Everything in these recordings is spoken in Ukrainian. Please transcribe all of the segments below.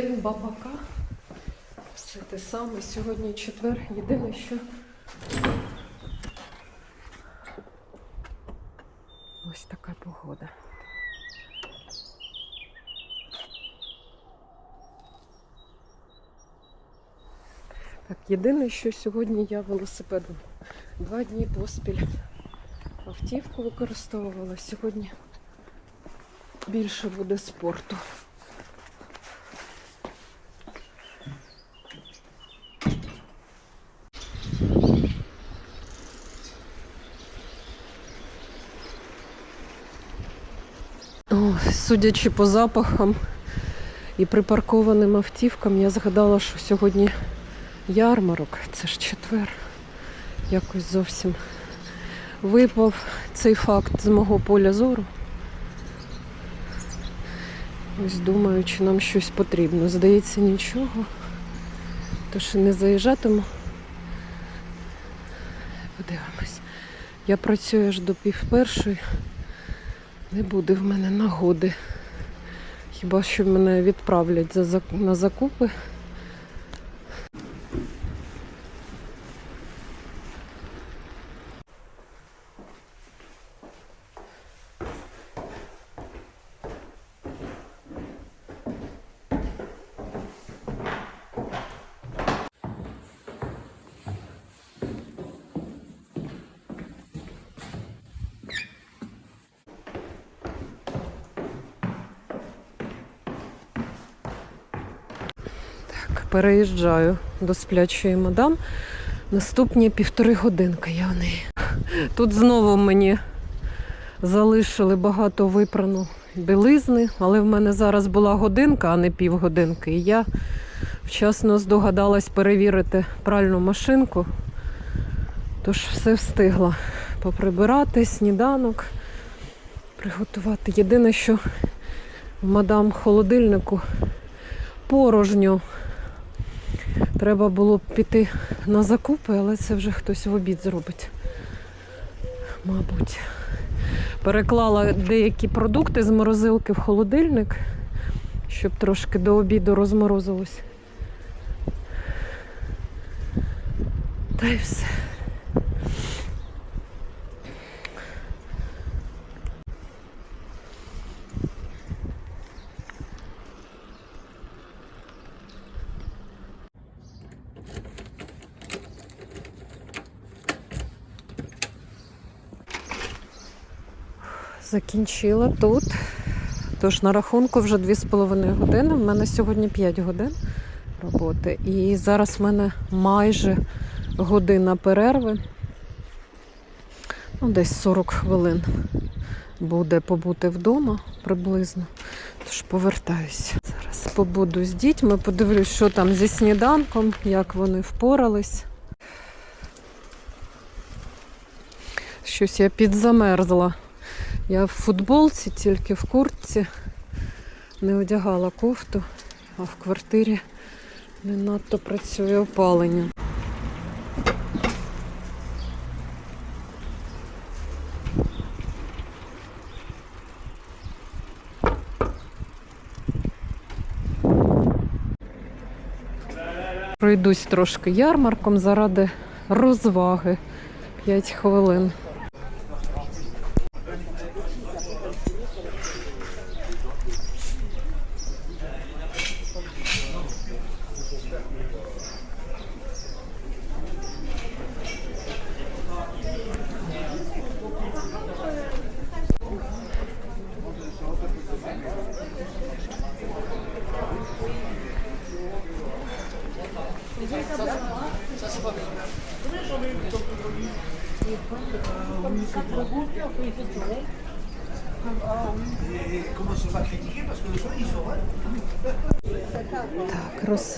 день бабака. Все те саме. Сьогодні четвер. Єдине, що ось така погода. Так, єдине, що сьогодні я велосипедом два дні поспіль автівку використовувала. Сьогодні більше буде спорту. О, судячи по запахам і припаркованим автівкам, я згадала, що сьогодні ярмарок, це ж четвер. Якось зовсім випав цей факт з мого поля зору. Ось думаю, чи нам щось потрібно. Здається, нічого. Тож і не заїжджатиму. Подивимось. Я працюю аж до пів першої. Не буде в мене нагоди. Хіба що мене відправлять на закупи. Так, переїжджаю до сплячої мадам. Наступні півтори годинки я в неї. Тут знову мені залишили багато випрану білизни, але в мене зараз була годинка, а не півгодинки. І я вчасно здогадалась перевірити пральну машинку. Тож все встигла поприбирати, сніданок, приготувати. Єдине, що мадам холодильнику порожньо. Треба було б піти на закупи, але це вже хтось в обід зробить. Мабуть. Переклала деякі продукти з морозилки в холодильник, щоб трошки до обіду розморозилось. Та й все. Закінчила тут. Тож на рахунку вже 2,5 години. В мене сьогодні 5 годин роботи. І зараз в мене майже година перерви. Ну, десь 40 хвилин буде побути вдома приблизно. Тож повертаюся. Зараз побуду з дітьми, подивлюсь, що там зі сніданком, як вони впорались. Щось я підзамерзла. Я в футболці, тільки в куртці. Не одягала кофту, а в квартирі не надто працює опалення. Пройдусь трошки ярмарком заради розваги 5 хвилин.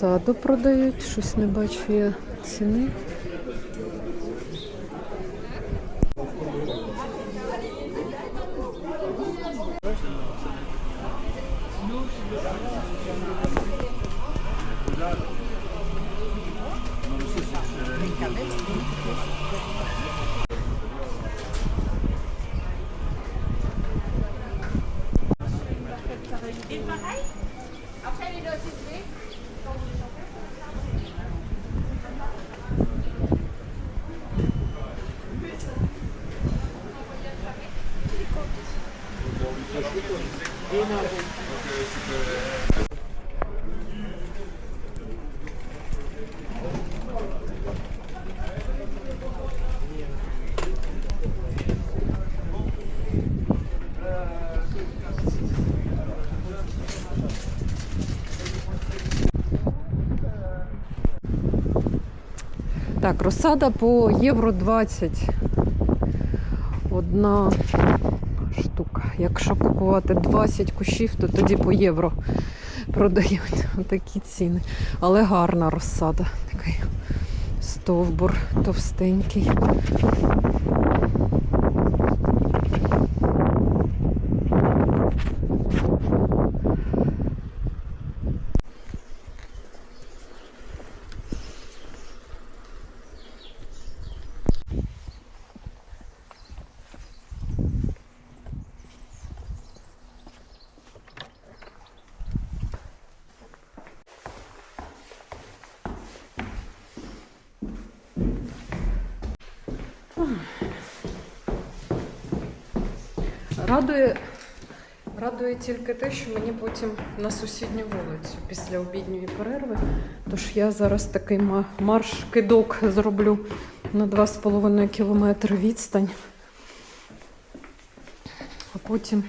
Розсаду продають, щось не бачу я ціни. Так, розсада по євро 20. Одна. Якщо купувати 20 кущів, то тоді по євро продають такі ціни. Але гарна розсада. Такий стовбур товстенький. Радує, радує тільки те, що мені потім на сусідню вулицю після обідньої перерви. Тож я зараз такий марш-кидок зроблю на 2,5 кілометри відстань. А потім,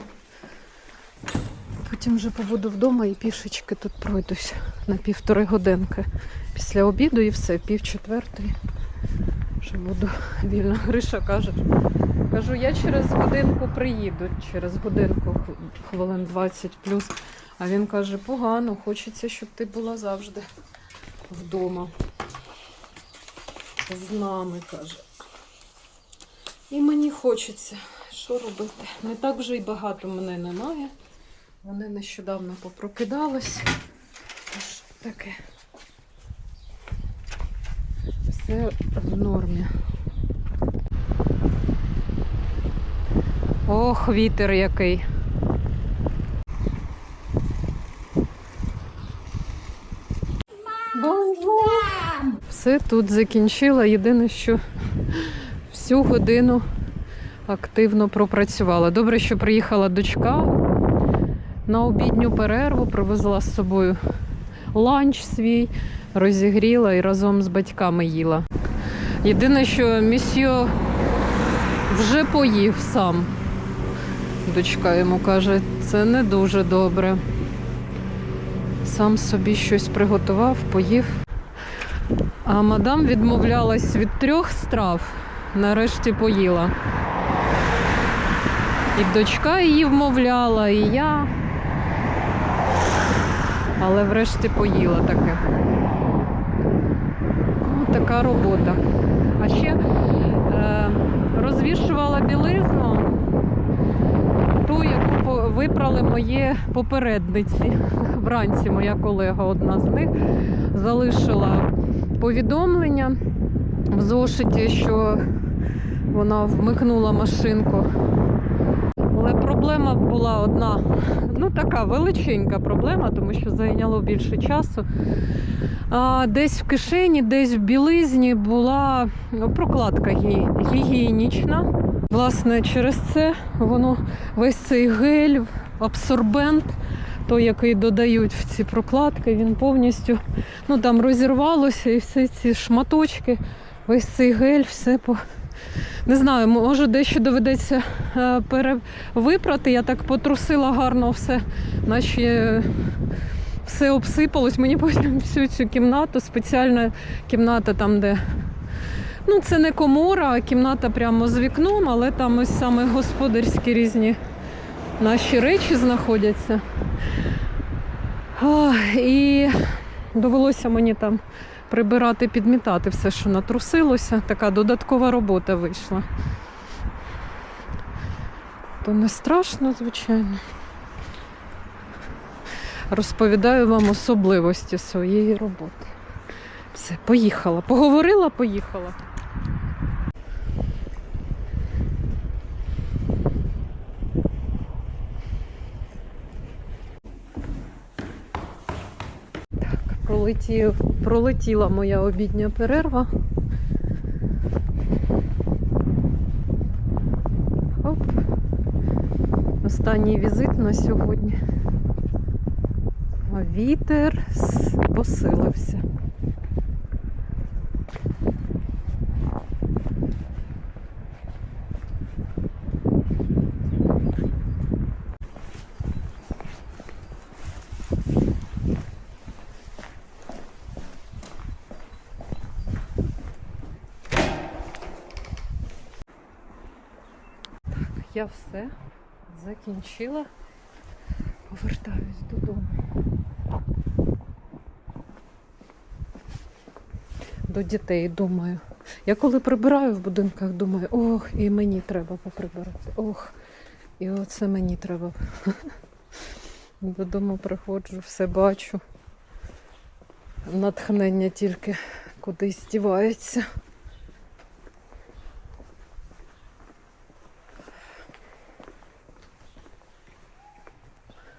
потім вже побуду вдома і пішечки тут пройдусь на півтори годинки після обіду і все, пів четвертої. Вже буду вільна. Гриша каже, Кажу, я через годинку приїду, через годинку хвилин 20 плюс. А він каже, погано, хочеться, щоб ти була завжди вдома. З нами, каже. І мені хочеться. Що робити? Не так вже й багато мене немає. Вони нещодавно попрокидались. Тож таке. Все в нормі. Ох, вітер який. Все тут закінчила. Єдине, що всю годину активно пропрацювала. Добре, що приїхала дочка на обідню перерву, привезла з собою ланч свій, розігріла і разом з батьками їла. Єдине, що місьо вже поїв сам. Дочка йому каже, це не дуже добре. Сам собі щось приготував, поїв. А мадам відмовлялась від трьох страв, нарешті поїла. І дочка її вмовляла, і я. Але врешті поїла таки. Така робота. А ще е, розвішувала білизну ту, яку випрали мої попередниці. Вранці моя колега, одна з них, залишила повідомлення в зошиті, що вона вмикнула машинку. Проблема була одна, ну така величенька проблема, тому що зайняло більше часу. А, десь в кишені, десь в білизні була прокладка гі- гігієнічна. Власне, через це воно весь цей гель, абсорбент, той, який додають в ці прокладки, він повністю ну, там розірвалося і всі ці шматочки, весь цей гель, все по. Не знаю, може дещо доведеться е, перевипрати. Я так потрусила гарно все, наче все обсипалось. Мені потім всю цю кімнату, спеціальна кімната там, де Ну, це не комора, а кімната прямо з вікном, але там ось саме господарські різні наші речі знаходяться. А, і довелося мені там прибирати, підмітати все, що натрусилося. Така додаткова робота вийшла. То не страшно, звичайно. Розповідаю вам особливості своєї роботи. Все, поїхала. Поговорила, поїхала. Так, пролетів, пролетіла моя обідня перерва. Оп. Останній візит на сьогодні. Вітер посилився. Я все закінчила. Повертаюсь додому. До дітей думаю. Я коли прибираю в будинках, думаю, ох, і мені треба поприбирати. Ох, і оце мені треба. Додому приходжу, все бачу. Натхнення тільки кудись дівається.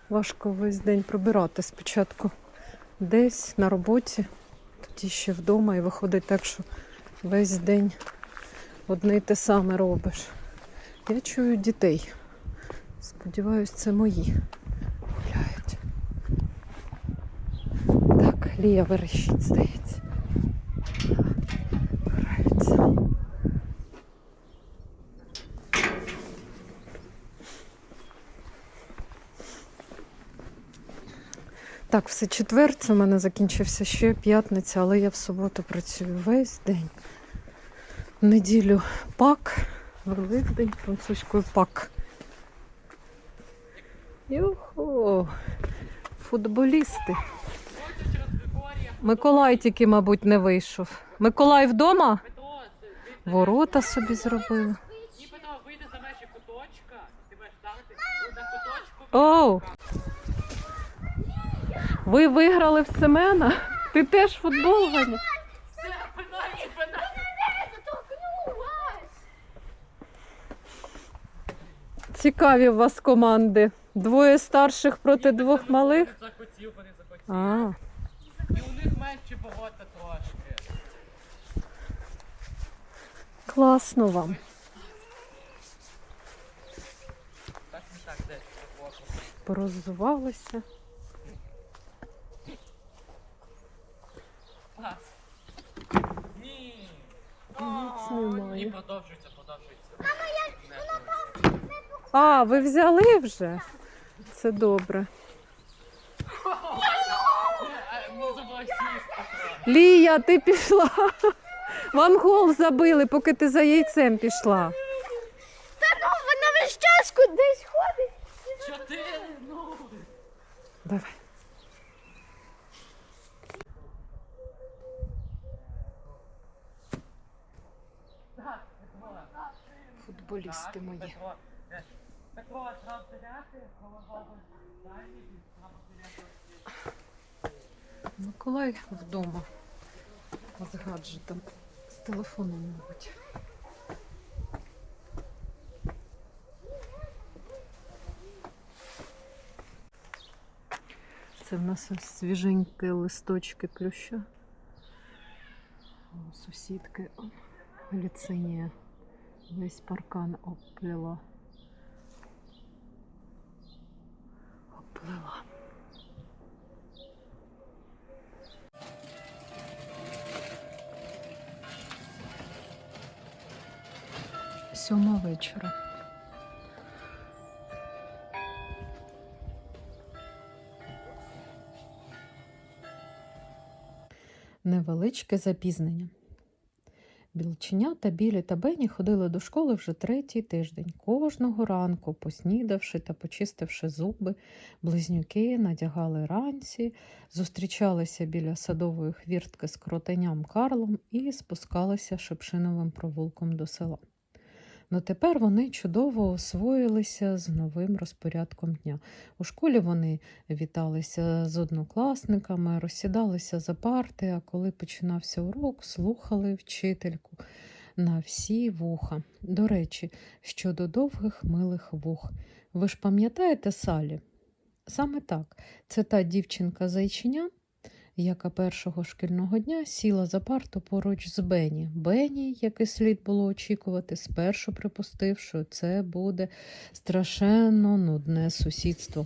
Важко весь день прибирати спочатку десь на роботі, тоді ще вдома і виходить так, що весь день одне й те саме робиш. Я чую дітей. Сподіваюсь, це мої гуляють. Так, Лія верещить, здається. Так, все четвер, це в мене закінчився ще п'ятниця, але я в суботу працюю весь день. В неділю пак, Великдень французькою пак. Юху, футболісти. Миколай тільки, мабуть, не вийшов. Миколай вдома? Ворота собі зробили. ні, вийди за межі куточка. Ти будеш ставити на куточку. Оу! Ви виграли в Семена? Ти теж футбол ганя? Все, пенальті, пенальті. Цікаві у вас команди. Двоє старших проти двох малих. Захотів, вони захотів. А, І у них менше ворота трошки. класно вам. Так не так, десь походу. Порозувалися. Пас. Ні. Ніц І немає. продовжується, продовжується. А, ви взяли вже? Це добре. Лія, ти пішла. Вам гол забили, поки ти за яйцем пішла. Та Ну, вона весь час кудись ходить. Чотири, ну. Давай. Так, Петро. Футболісти мої. Петро, е, Петро, треба стріляти, коли робиш дальні, треба стріляти. Миколай вдома з гаджетом, з телефоном, мабуть. Це в нас свіженькі листочки плюща. Сусідки ліцинія весь паркан обплила. Обплила. Сьома вечора. Невеличке запізнення. Білченята, білі та Бені ходили до школи вже третій тиждень. Кожного ранку, поснідавши та почистивши зуби, близнюки надягали ранці, зустрічалися біля садової хвіртки з кротеням Карлом і спускалися шепшиновим провулком до села. Но тепер вони чудово освоїлися з новим розпорядком дня. У школі вони віталися з однокласниками, розсідалися за парти, а коли починався урок, слухали вчительку на всі вуха. До речі, щодо довгих милих вух. Ви ж пам'ятаєте Салі? Саме так, це та дівчинка зайчиня, яка першого шкільного дня сіла за парту поруч з Бені. Бені, як і слід було очікувати, спершу припустив, що це буде страшенно нудне сусідство.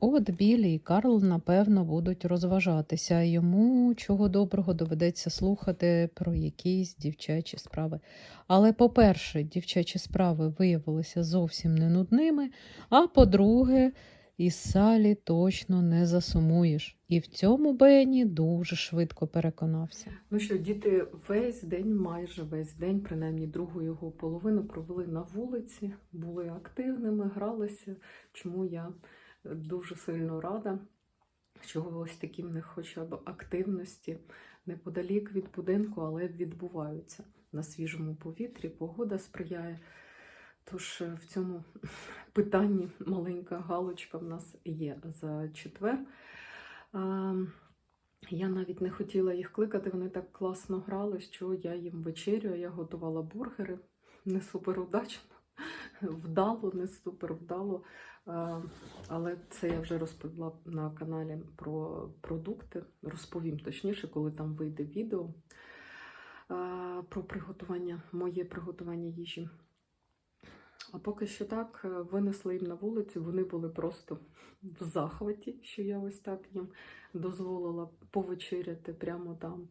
От Білі і Карл, напевно, будуть розважатися, а йому чого доброго доведеться слухати про якісь дівчачі справи. Але, по-перше, дівчачі справи виявилися зовсім не нудними, а по-друге, із Салі точно не засумуєш. І в цьому Бенні дуже швидко переконався. Ну що, діти весь день, майже весь день, принаймні другу його половину, провели на вулиці, були активними, гралися. Чому я дуже сильно рада, що ось такі в них хоча б активності неподалік від будинку, але відбуваються на свіжому повітрі. Погода сприяє. Тож е, в цьому питанні маленька галочка в нас є за четвер. Я навіть не хотіла їх кликати, вони так класно грали, що я їм вечерю, я готувала бургери. Не супер удачно, вдало, не супер вдало. Але це я вже розповіла на каналі про продукти. Розповім точніше, коли там вийде відео про приготування, моє приготування їжі. А поки що так, е, винесли їм на вулицю, вони були просто в захваті, що я ось так їм дозволила повечеряти прямо там.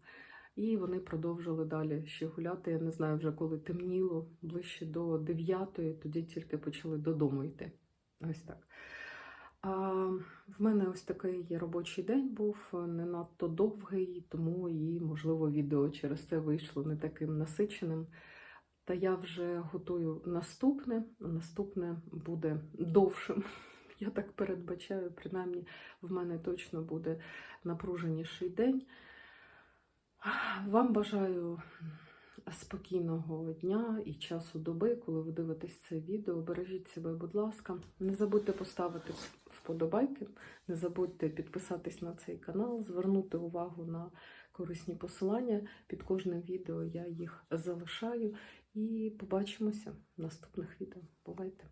І вони продовжили далі ще гуляти. Я не знаю вже коли темніло, ближче до 9, тоді тільки почали додому йти. Ось так. А, в мене ось такий робочий день був, не надто довгий, тому і, можливо, відео через це вийшло не таким насиченим. Та я вже готую наступне. Наступне буде довшим. Я так передбачаю, принаймні, в мене точно буде напруженіший день. Вам бажаю спокійного дня і часу доби, коли ви дивитесь це відео. Бережіть себе, будь ласка. Не забудьте поставити вподобайки, не забудьте підписатись на цей канал, звернути увагу на корисні посилання. Під кожним відео я їх залишаю. І побачимося в наступних відео. Бувайте!